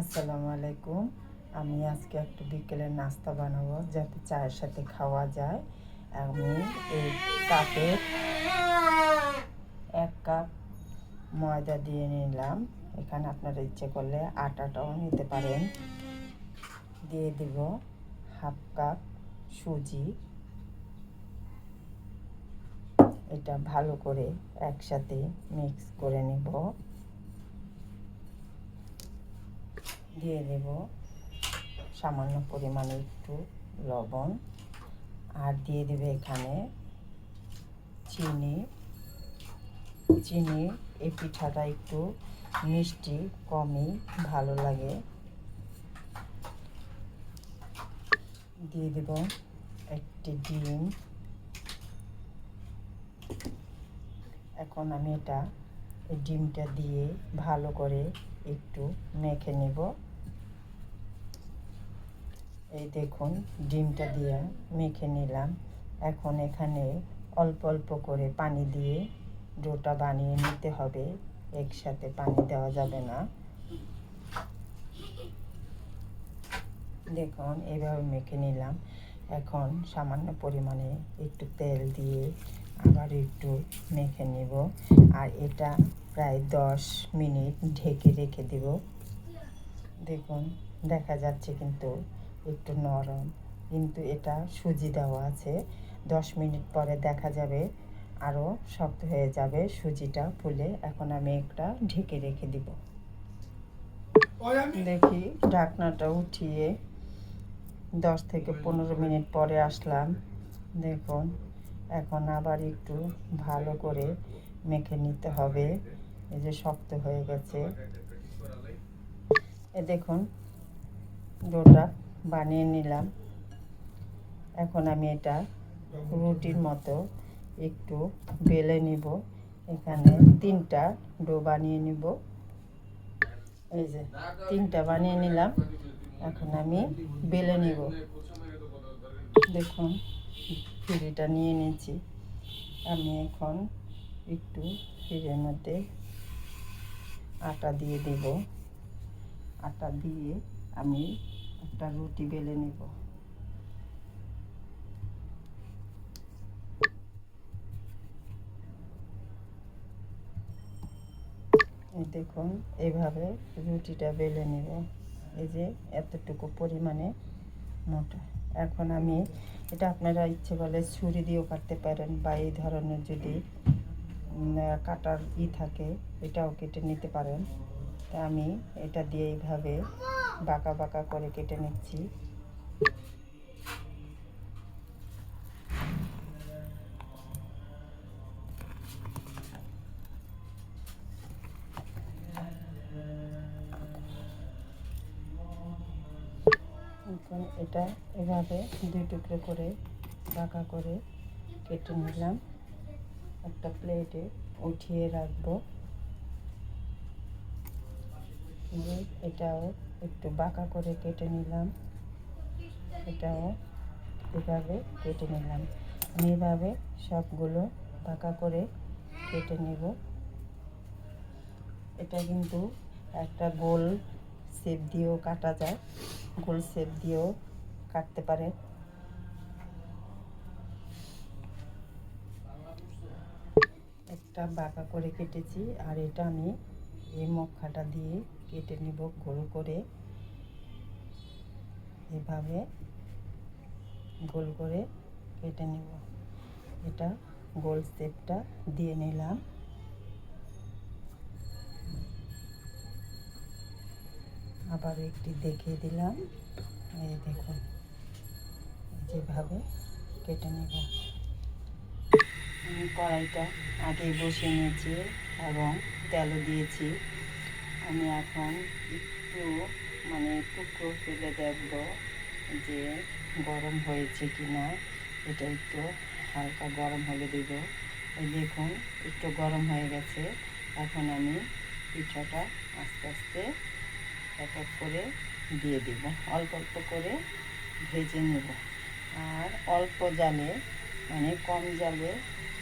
আসসালামু আলাইকুম। আমি আজকে একটু বিকেলের নাস্তা বানাবো যাতে চায়ের সাথে খাওয়া যায়। আমি এই কাপে এক কাপ ময়দা দিয়ে নিলাম। এখানে আপনারা ইচ্ছে করলে আটাটাও নিতে পারেন। দিয়ে দিব হাফ কাপ সুজি। এটা ভালো করে একসাথে মিক্স করে নেব। দিয়ে দেব সামান্য পরিমাণে একটু লবণ। আর দিয়ে দেবে এখানে চিনি। চিনি, এই পিঠাটা একটু মিষ্টি, কমই ভালো লাগে। দিয়ে দেব একটি ডিম। এখন আমি এটা ডিমটা দিয়ে ভালো করে একটু মেখে নেব। এই দেখুন, ডিমটা দিয়ে মেখে নিলাম। এখন এখানে অল্প অল্প করে পানি দিয়ে ডোটা বানিয়ে নিতে হবে। একসাথে পানি দেওয়া যাবে না। দেখুন এইভাবে মেখে নিলাম। এখন সামান্য পরিমাণে একটু তেল দিয়ে আবার একটু মেখে নেব। আর এটা প্রায় দশ মিনিট ঢেকে রেখে দেব। দেখুন, দেখা যাচ্ছে কিন্তু একটু নরম কিন্তু এটা সুজি দেওয়া আছে। দশ মিনিট পরে দেখা যাবে আরও শক্ত হয়ে যাবে সুজিটা ফুলে। এখন আমি একটা ঢেকে রেখে দিব। দেখি ঢাকনাটা উঠিয়ে দশ থেকে পনেরো মিনিট পরে আসলাম। দেখুন এখন আবার একটু ভালো করে মেখে নিতে হবে। এই যে শক্ত হয়ে গেছে। এ দেখুন ডোটা বানিয়ে নিলাম। এখন আমি এটা রুটির মতো একটু বেলে নিব। এখানে তিনটা ডো বানিয়ে নিব। এই যে তিনটা বানিয়ে নিলাম। এখন আমি বেলে নিব। দেখুন ফিরিটা নিয়ে নিয়েছি। আমি এখন একটু ফিরের মধ্যে আটা দিয়ে দেব। আটা দিয়ে আমি একটা রুটি বেলে নেব। দেখুন, এভাবে রুটিটা বেলে নেব। এই যে এতটুকু পরিমাণে মোটা। এখন আমি, এটা আপনারা ইচ্ছে করলে ছুরি দিয়েও কাটতে পারেন বা এই ধরনের যদি কাটার ই থাকে, এটাও কেটে নিতে পারেন। তা আমি এটা দিয়ে এইভাবে বাঁকা বাঁকা করে কেটে নিচ্ছি। এটা এভাবে দুই টুকরো করে বাঁকা করে কেটে নিলাম। একটা প্লেটে উঠিয়ে রাখব। এটাও একটু বাঁকা করে কেটে নিলাম। এটাও এভাবে কেটে নিলাম। আমি এভাবে সবগুলো বাঁকা করে কেটে নেব। এটা কিন্তু একটা গোল শেপ দিয়েও কাটা যায়। গোল শেপ দিয়েও কাটতে পারে। একটা বাঁকা করে কেটেছি আর এটা আমি এই মক্কাটা দিয়ে কেটে নিব গোল করে। এভাবে গোল করে কেটে নেব। এটা গোল শেপটা দিয়ে নিলাম। আবার একটি দেখিয়ে দিলাম। এই দেখুন, যেভাবে কেটে নেব। কড়াইটা আগেই বসিয়ে নিয়েছি এবং তেলও দিয়েছি। আমি এখন একটু মানে টুকরো ফেলে দেখব যে গরম হয়েছে কি না এটা একটু হালকা গরম হলে দেব। এই দেখুন, একটু গরম হয়ে গেছে। এখন আমি পিঠাটা আস্তে আস্তে এক এক করে দিয়ে দিব। অল্প অল্প করে ভেজে নেব। আর অল্প জালে মানে কম জালে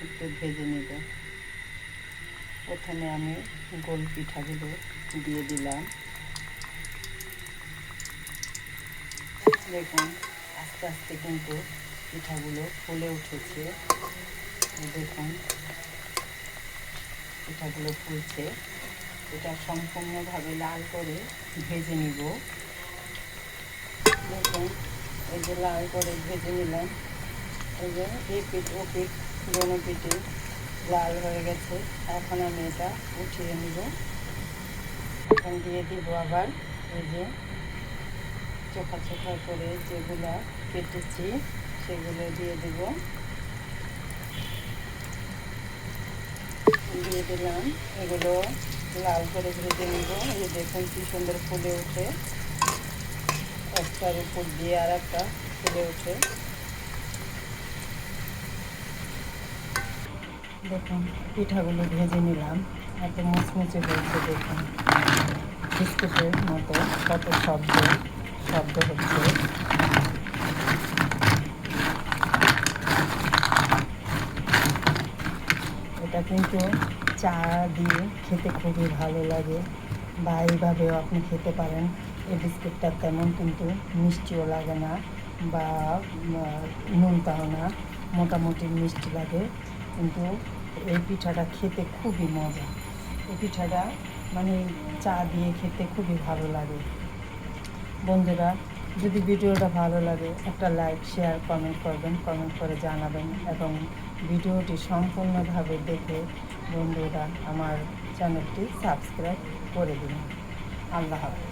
একটু ভেজে নেব। প্রথমে আমি গোল পিঠাগুলো দিয়ে দিলাম। দেখুন, আস্তে আস্তে কিন্তু পিঠাগুলো ফুলে উঠেছে। দেখুন, পিঠাগুলো ফুলছে। এটা সম্পূর্ণভাবে লাল করে ভেজে নিব। দেখুন, এই যে লাল করে ভেজে নিলাম। এই যে এই পিঠ, ও পিঠ, দোনো পিঠে লাল হয়ে গেছে। এখন আমি এটা উঠিয়ে নিব। এখন দিয়ে দিব আবার এই যে চোখা চোখা করে যেগুলো কেটেছি, সেগুলো দিয়ে দিব। দিয়ে দিলাম। এগুলো লাল করে ভেজে নিব। এই দেখুন কি সুন্দর ফুলে ওঠে একটার উপর দিয়ে আর একটা ফুলে ওঠে দেখুন, পিঠাগুলো ভেজে নিলাম। এত মুচমুচে হয়েছে, দেখুন। বিস্কুটের মতো কত শব্দ শব্দ হচ্ছে। এটা কিন্তু চা দিয়ে খেতে খুবই ভালো লাগে বা এইভাবেও আপনি খেতে পারেন। এই বিস্কুটটা তেমন কিন্তু মিষ্টিও লাগে না বা নুনটাও না। মোটামুটি মিষ্টি লাগে, কিন্তু এই পিঠাটা খেতে খুবই মজা। এই পিঠাটা মানে চা দিয়ে খেতে খুবই ভালো লাগে। বন্ধুরা, যদি ভিডিওটা ভালো লাগে, একটা লাইক, শেয়ার কমেন্ট করবেন কমেন্ট করে জানাবেন এবং ভিডিওটি সম্পূর্ণভাবে দেখে বন্ধুরা আমার চ্যানেলটি সাবস্ক্রাইব করে দিন। আল্লাহ হাফেজ।